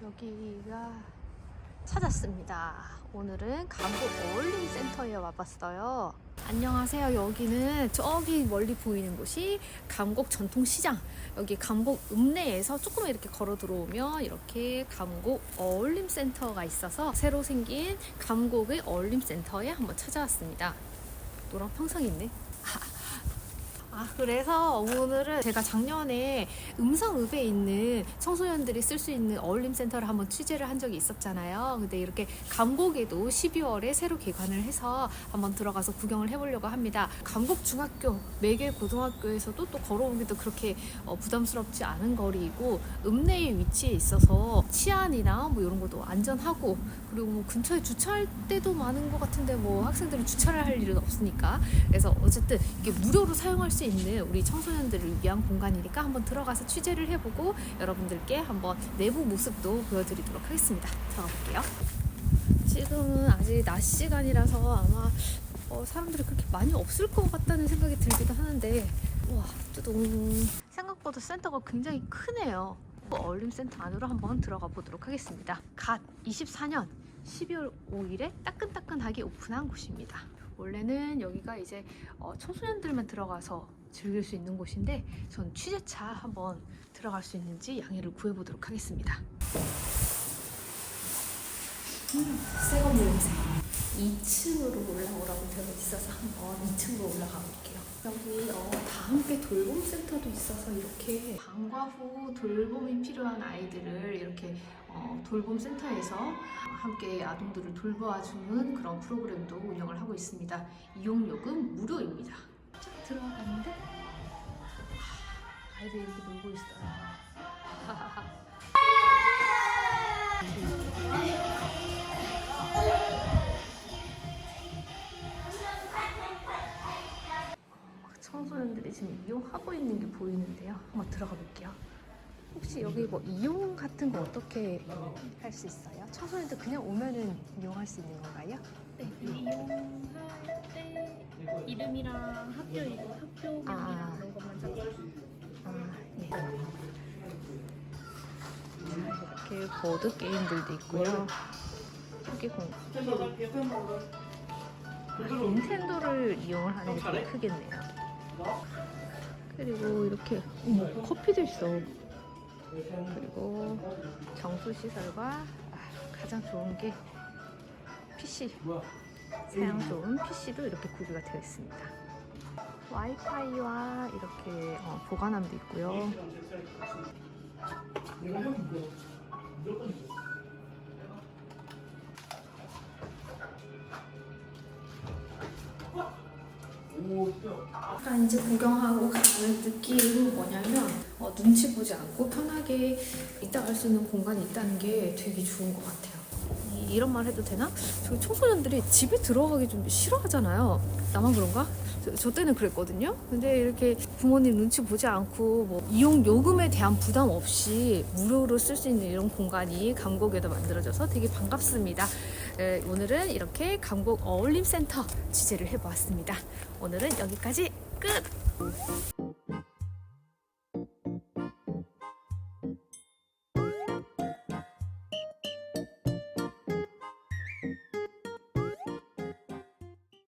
여기가 찾았습니다. 오늘은 강북 어울림 센터에 와봤어요. 안녕하세요. 여기는 저기 멀리 보이는 곳이 감곡 전통시장. 여기 감곡 읍내에서 조금 이렇게 걸어 들어오면 이렇게 감곡 어울림 센터가 있어서 새로 생긴 감곡의 어울림 센터에 한번 찾아왔습니다. 노랑 평상 있네. 아, 그래서 오늘은 제가 작년에 음성읍에 있는 청소년들이 쓸 수 있는 어울림 센터를 한번 취재를 한 적이 있었잖아요. 근데 이렇게 감곡에도 12월에 새로 개관을 해서 한번 들어가서 구경을 해보려고 합니다. 감곡 중학교, 매개 고등학교에서도 또 걸어오기도 그렇게 어, 부담스럽지 않은 거리이고 읍내에 위치해 있어서 치안이나 뭐 이런 것도 안전하고 그리고 뭐 근처에 주차할 때도 많은 것 같은데 뭐 학생들이 주차를 할 일은 없으니까 그래서 어쨌든 이게 무료로 사용할 수 있는 우리 청소년들을 위한 공간이니까 한번 들어가서 취재를 해보고 여러분들께 한번 내부 모습도 보여드리도록 하겠습니다. 들어가 볼게요. 지금은 아직 낮 시간이라서 아마 어, 사람들이 그렇게 많이 없을 것 같다는 생각이 들기도 하는데 와 뚜둥 생각보다 센터가 굉장히 크네요. 어울림 센터 안으로 한번 들어가 보도록 하겠습니다. 갓 24년 12월 5일에 따끈따끈하게 오픈한 곳입니다. 원래는 여기가 이제 어, 청소년들만 들어가서 즐길 수 있는 곳인데 전 취재차 한번 들어갈 수 있는지 양해를 구해보도록 하겠습니다. 새거 냄새. 2층으로 올라오라고 되어 있어서 한번 2층으로 올라가 볼게요. 여기 어, 다 함께 돌봄 센터도 있어서 이렇게 방과 후 돌봄이 필요한 아이들을 이렇게 어, 돌봄 센터에서 함께 아동들을 돌보아 주는 그런 프로그램도 운영을 하고 있습니다. 이용료금 무료입니다. 쫙 들어가는데 아, 아이들이 이렇게 놀고 있어요. 이 이용하고 있는 게 보이는데요. 한번 들어가 볼게요. 혹시 여기 뭐 이용 같은 거 어떻게 할 수 있어요? 청소년들 그냥 오면은 이용할 수 있는 건가요? 네, 이용할 때 이름이랑 학교 이름, 학교 명이랑 아. 그런 것만 적어주세요. 아, 예. 이렇게 보드 게임들도 있고요. 크게 공. 아, 닌텐도를 이용을 하는 게 되게 크겠네요. 그리고 이렇게 어머, 커피도 있어. 그리고 정수 시설과 아, 가장 좋은 게 PC. 사양 좋은 PC도 이렇게 구비가 되어 있습니다. 와이파이와 이렇게 어, 보관함도 있고요. 약간 이제 구경하고 가는 느낌은 뭐냐면 어, 눈치 보지 않고 편하게 있다 갈수 있는 공간이 있다는 게 되게 좋은 것 같아요. 이- 이런 말 해도 되나? 저희 청소년들이 집에 들어가기 좀 싫어하잖아요. 나만 그런가? 저, 저 때는 그랬거든요. 근데 이렇게 부모님 눈치 보지 않고 뭐 이용 요금에 대한 부담 없이 무료로 쓸 수 있는 이런 공간이 감곡에도 만들어져서 되게 반갑습니다. 에, 오늘은 이렇게 감곡 어울림 센터 취재를 해보았습니다. 오늘은 여기까지 끝!